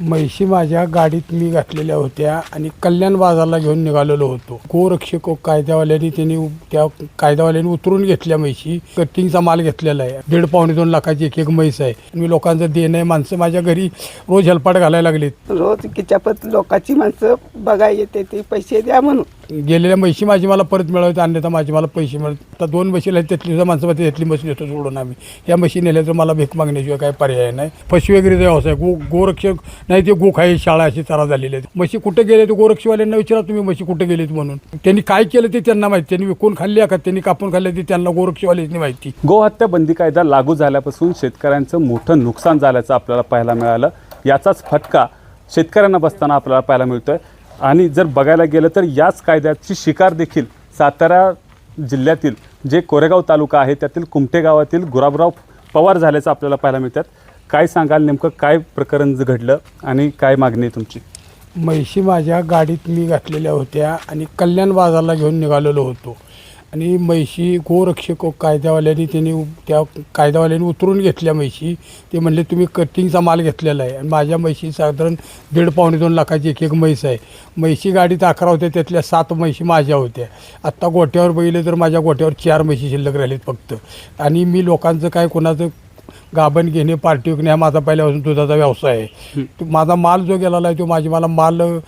म्हैशी माझ्या गाडीत मी घातलेल्या होत्या आणि कल्याण बाजारला घेऊन निघालेलो होतो. गोरक्षक कायद्यावाल्याने त्यांनी त्या कायद्यावाल्याने उतरून घेतल्या म्हैशी. कटिंगचा माल घेतलेला आहे. दीड पावणे दोन लाखाची एक एक म्हैस आहे. मी लोकांचं देणं आहे. माणसं माझ्या घरी रोज हेलपाट घालायला लागलीत. रोज किचापत लोकांची माणसं बघाय येते ते पैसे द्या म्हणून. गेलेल्या म्हशी माझी मला परत मिळवते अन्यथा माझी मला पैसे मिळत तर दोन म्हशीला आहेत, त्यातली माणसं म्हणते त्यातली म्हशी देतो सोडून आम्ही. या म्हशी नेल्या तर मला भीक मागण्याशिवाय काही पर्याय नाही. पशु वगैरे व्यवसाय गो गोरक्षक नाही ते गोखाई शाळा अशी चारा झालेली आहेत. म्हशी कुठे गेले ते गोरक्षवाल्यांना विचारा तुम्ही म्हशी कुठे गेलेत म्हणून. त्यांनी काय केलं ते त्यांना माहिती. त्यांनी विकून खाल्ली का त्यांनी कापून खाल्ले ते त्यांना गोरक्षवाल्याची माहिती. गोहत्या बंदी कायदा लागू झाल्यापासून शेतकऱ्यांचं मोठं नुकसान झाल्याचं आपल्याला पाहायला मिळालं. याचाच फटका शेतकऱ्यांना बसताना आपल्याला पाहायला मिळतोय. आणि जर बघायला गेलं तर याच कायद्याची शिकार देखील सातारा जिल्ह्यातील जे कोरेगाव तालुका आहे त्यातील कुमटे गावातील गुराबराव पवार झाल्याचं आपल्याला पाहायला मिळतात. काय सांगाल नेमकं? काय प्रकरण घडलं आणि काय मागणी आहे तुमची? म्हैशी माझ्या गाडीत मी घातलेल्या होत्या आणि कल्याण बाजारला घेऊन निघालेलो होतो. आणि म्हैशी गोरक्षक कायद्यावाल्यांनी त्यांनी त्या कायद्यावाल्यांनी उतरून घेतल्या म्हैशी. ते म्हणले तुम्ही कटिंगचा माल घेतलेला आहे आणि माझ्या म्हैशी साधारण दीड पावणे दोन लाखाची एक एक म्हैस आहे. म्हैशी गाडीत अकरा होत्या त्यातल्या सात म्हैशी माझ्या होत्या. आत्ता गोट्यावर बघितले तर माझ्या गोट्यावर चार म्हैशी शिल्लक राहिलेत फक्त. आणि मी लोकांचं काय कोणाचं गाभण घेणे पार्टी विकणे हा माझा पहिल्यापासून दुधाचा व्यवसाय आहे. तो माझा माल जो गेलेला आहे तो माझी मला माल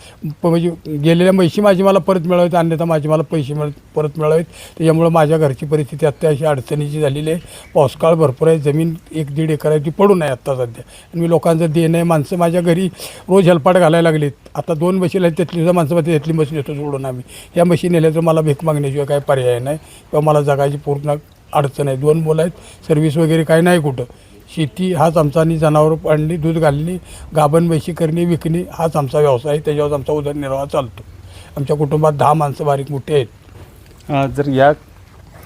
प- म्हणजे गेलेल्या म्हैशी माझी मला परत मिळावेत अन्यथा माझी मला पैसे मिळ परत मिळावेत. त्याच्यामुळं माझ्या घरची परिस्थिती आत्ता अशी अडचणीची झालेली आहे. पावसाकाळ भरपूर आहे जमीन एक दीड एकर आहे ती पडून आहे आत्ता सध्या. आणि मी लोकांचं देणं आहे माणसं माझ्या घरी रोज हेलपाट घालायला लागलीत. आता दोन म्हशीला आहेत त्यातली सुद्धा माणसं म्हणते त्यातली म्हशी देतो सोडून आम्ही. या म्हशी नेल्या तर मला भीक मागण्याशिवाय काही पर्याय नाही. किंवा मला जगायची पूर्ण अडचण आहे. दोन मुलं आहेत. सर्व्हिस वगैरे काही नाही कुठं. शेती हाच आमचा आणि जनावरं पाळणे दूध घालणे गाभण म्हशी करणे विकणे हाच आमचा व्यवसाय आहे. त्याच्यावर आमचा उदरनिर्वाह चालतो. आमच्या कुटुंबात दहा माणसं बारीक मोठी आहेत. जर या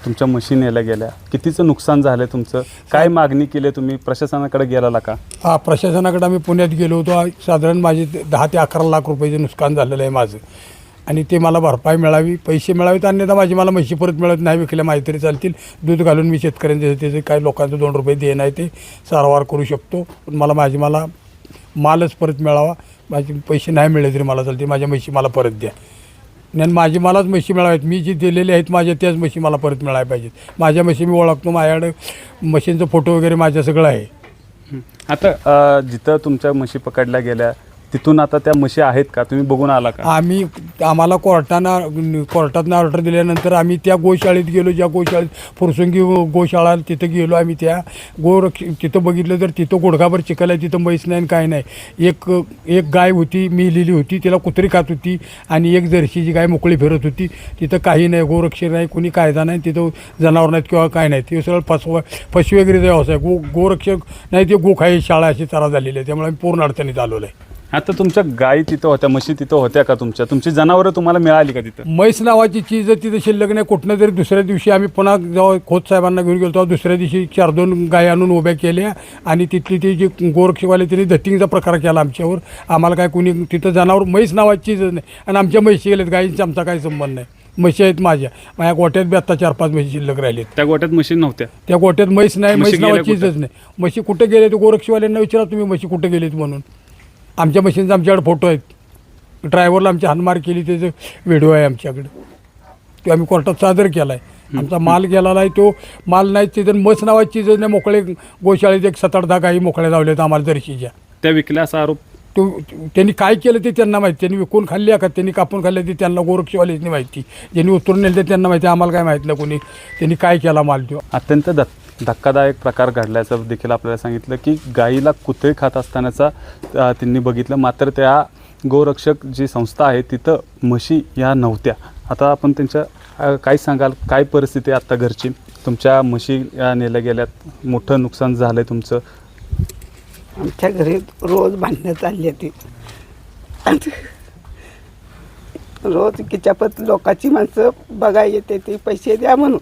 तुमच्या मशीन नेल्या गेल्या कितीचं नुकसान झालं तुमचं? काय मागणी केली आहे तुम्ही? प्रशासनाकडे गेला का? हा प्रशासनाकडे आम्ही पुण्यात गेलो होतो. साधारण माझे दहा ते अकरा लाख रुपयाचं नुकसान झालेलं आहे माझं. आणि ते मला भरपाई मिळावी पैसे मिळावेत अन्यथा माझी मला म्हशी परत मिळत नाही विकल्या माहिती तरी चालतील. दूध घालून मी शेतकऱ्यांचे त्याचे काही लोकांचं दोन रुपये देणं आहे ते सारवार करू शकतो. पण मला माझी मला मालच परत मिळावा. माझे पैसे नाही मिळले तरी मला चालते माझ्या म्हशी मला परत द्या. आणि माझी मलाच म्हशी मिळावेत. मी जी दिलेले आहेत माझ्या त्याच म्हशी मला परत मिळायला पाहिजेत. माझ्या म्हशी मी ओळखतो. माझ्याकडे म्हशींचं फोटो वगैरे माझ्या सगळं आहे. आता जिथं तुमच्या म्हशी पकडल्या गेल्या तिथून आता त्या म्हशी आहेत का? तुम्ही बघून आला का? आम्ही आम्हाला कोर्टानं कोर्टातनं ऑर्डर दिल्यानंतर आम्ही त्या गोशाळेत गेलो ज्या गोशाळेत फुरसुंगी गोशाळा तिथं गेलो आम्ही त्या गोरक्ष तिथं बघितलं तर तिथं गुडघाभर चिखल आहे तिथं म्हैस नाही काय नाही. एक एक गाय होती मिलेली होती तिला कुत्री खात होती आणि एक जर्शीची गाय मोकळी फिरत होती. तिथं काही नाही गोरक्षक नाही कोणी कायदा नाही तिथं जनावर नाहीत किंवा काय नाही ते सरळ फसवा फसवी वगैरे व्यवसाय गो गोरक्षक नाही ते गोखाई शाळा अशी चारा झालेली आहे. त्यामुळे आम्ही पूर्ण अडचणीत आलेलो आहे. आता तुमच्या गायी तिथं होत्या म्हशी तिथं होत्या का तुमच्या? तुमची जनावरं तुम्हाला मिळाली का तिथं? म्हैस नावाची चीज जर तिथं शिल्लक नाही. कुठनं तरी दुसऱ्या दिवशी आम्ही पुन्हा जेव्हा खोत साहेबांना घेऊन गेलो तेव्हा दुसऱ्या दिवशी चार दोन गाय आणून उभ्या केल्या. आणि तिथली ती जी गोरक्षवाले त्यांनी दत्तिंगचा प्रकार केला आमच्यावर. आम्हाला काय कोणी तिथं जनावर म्हैस नावाची चीजच नाही आणि आमच्या म्हैशी गेल्यात गायींचा आमचा काही संबंध नाही. म्हशी आहेत माझ्या. माझ्या गोट्यात बी आत्ता चार पाच म्हशी शिल्लक राहिलेत. त्या गोट्यात म्हशी नव्हत्या? त्या गोट्यात म्हैस नाही म्हशी म्हैस नावाची गेल्या चीजच नाही. म्हशी कुठे गेले ते गोरक्षवाल्यांना विचारा तुम्ही म्हशी कुठे गेलेत म्हणून. आमच्या म्हशींचा आमच्याकडे फोटो आहेत. ड्रायव्हरला आमची हानमार केली त्याचं व्हिडिओ आहे आमच्याकडे. तो आम्ही कोर्टात सादर केला आहे आमचा माल गेलेला आहे तो माल नाही तिथं मस नावाची नाही मोकळे गोशाळेत एक सात आठ दहा काही मोकळ्या लावल्यात आम्हाला जर्शीच्या त्या विकल्या असा आरोप? तो त्यांनी काय केलं ते त्यांना माहिती. त्यांनी विकून खाल्ल्या का? त्यांनी कापून खाल्ल्या ते त्यांना गोरक्षवाल्याची माहिती. ज्यांनी उतरून नेलं ते त्यांना माहिती आम्हाला काय माहितलं कोणी. त्यांनी काय केला माल तो? अत्यंत धक धक्कादायक प्रकार घडल्याचं देखील आपल्याला सांगितलं की गाईला कुत्रे खात असतानाचा त्यांनी बघितलं. मात्र त्या गोरक्षक जी संस्था आहे तिथं म्हशी या नव्हत्या. आता आपण त्यांच्या काय सांगाल? काय परिस्थिती आहे आत्ता घरची? तुमच्या म्हशी या नेल्या गेल्यात. मोठं नुकसान झालं आहे तुमचं. आमच्या घरी रोज भांडणं चालली ती रोज किचापत लोकांची माणसं बघाय येते ते पैसे द्या म्हणून.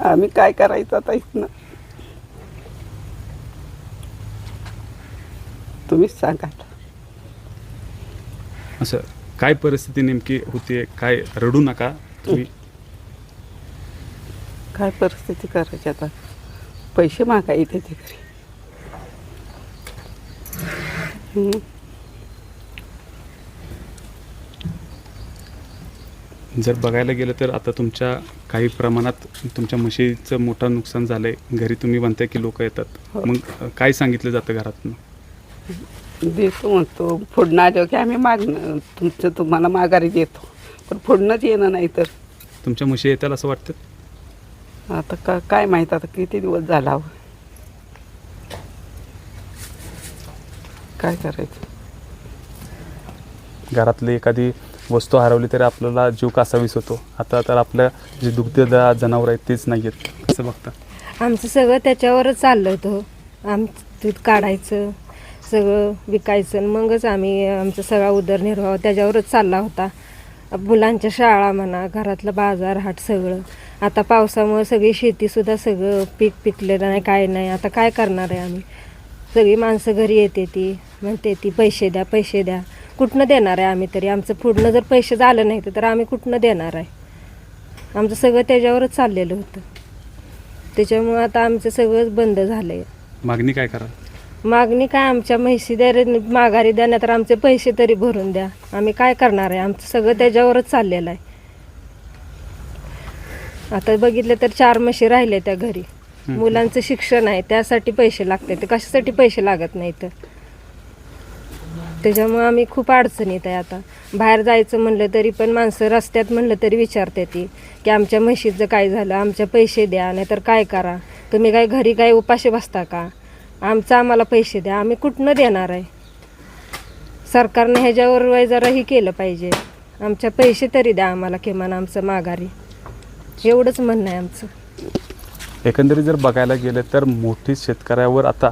आम्ही काय करायचं आता इथनं? तुम्हीच सांगा. असं काय परिस्थिती नेमकी होती काय रडू नका. तुम्ही काय परिस्थिती करायची आता? पैसे मागा ते घरी. जर बघायला गेलं तर आता तुमच्या काही प्रमाणात तुमच्या म्हशीचं मोठं नुकसान झालंय. घरी तुम्ही म्हणताय की लोक येतात. हो. मग काय सांगितलं जातं घरातून? देतो म्हणतो. फोडणं आल्यावर की आम्ही मागणं तुमचं तुम्हाला माघारी देतो पण फोडणंच येणं नाही तर. तुमच्या म्हशी येतील असं वाटतं? आता का काय माहीत आता किती दिवस झाला हो. काय करायचं? घरातली एखादी वस्तू हरवली तरी आपल्याला जीव कासावीस होतो. आता तर आपल्या जे दुग्ध जनावर आहेत तेच नाही आहेत असं बघता. आमचं सगळं त्याच्यावरच चाललं होतं आम दूध काढायचं सगळं विकायचं आणि मगच आम्ही आमचा सगळा उदरनिर्वाह त्याच्यावरच चालला होता. मुलांच्या शाळा म्हणा घरातलं बाजार हाट सगळं. आता पावसामुळे सगळी शेतीसुद्धा सगळं पीक पिकलेलं नाही काय नाही. आता काय करणार आहे आम्ही? सगळी माणसं घरी येते ती. म्हणते ती पैसे द्या पैसे द्या. कुठनं देणार आहे आम्ही तरी? आमचं पुढनं जर पैसे झालं नाही तर आम्ही कुठनं देणार आहे? आमचं सगळं त्याच्यावरच चाललेलं होतं. त्याच्यामुळं आता आमचं सगळंच बंद झालं आहे मागणी काय करा? मागणी काय? आमच्या म्हशी द्या माघारी द्या नाही तर आमचे पैसे तरी भरून द्या. आम्ही काय करणार आहे? आमचं सगळं त्याच्यावरच चाललेलं आहे. आता बघितलं तर चार म्हशी राहिले त्या घरी. मुलांचं शिक्षण आहे त्यासाठी पैसे लागते ते कशासाठी पैसे लागत नाही तर त्याच्यामुळे आम्ही खूप अडचणीत आहे आता. बाहेर जायचं म्हणलं तरी पण माणसं रस्त्यात म्हणलं तरी विचारते ती की आमच्या म्हशीचं काय झालं आमचे पैसे द्या नाहीतर काय करा. तुम्ही काय घरी काय उपाशी बसता का? आमचं आम्हाला पैसे द्या आम्ही कुठनं देणार आहे? सरकारनं ह्याच्यावर वय जरा केलं पाहिजे. आमच्या पैसे तरी द्या आम्हाला किमान आमचं माघारी. एवढंच म्हणणं आहे आमचं. एकंदरीत जर बघायला गेलं तर मोठी शेतकऱ्यावर आता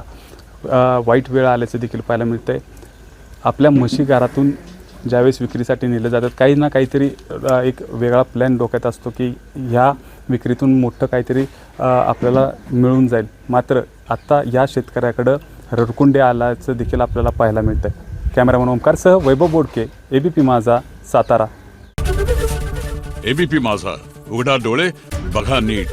अ, वाईट वेळ आल्याचं देखील पाहायला मिळतंय. आपल्या म्हशी घरातून ज्यावेळेस विक्रीसाठी नेलं जातात काही ना काहीतरी एक वेगळा प्लॅन डोक्यात असतो की ह्या विक्रीतून मोठं काहीतरी आपल्याला मिळून जाईल. मात्र आत्ता या शेतकऱ्याकडं रडकुंडे आल्याचं देखील आपल्याला पाहायला मिळतं आहे cameraman ओमकारसह Vaibhav Bodke A B P माझा सातारा. एबीपी माझा. उघडा डोळे बघा नीट.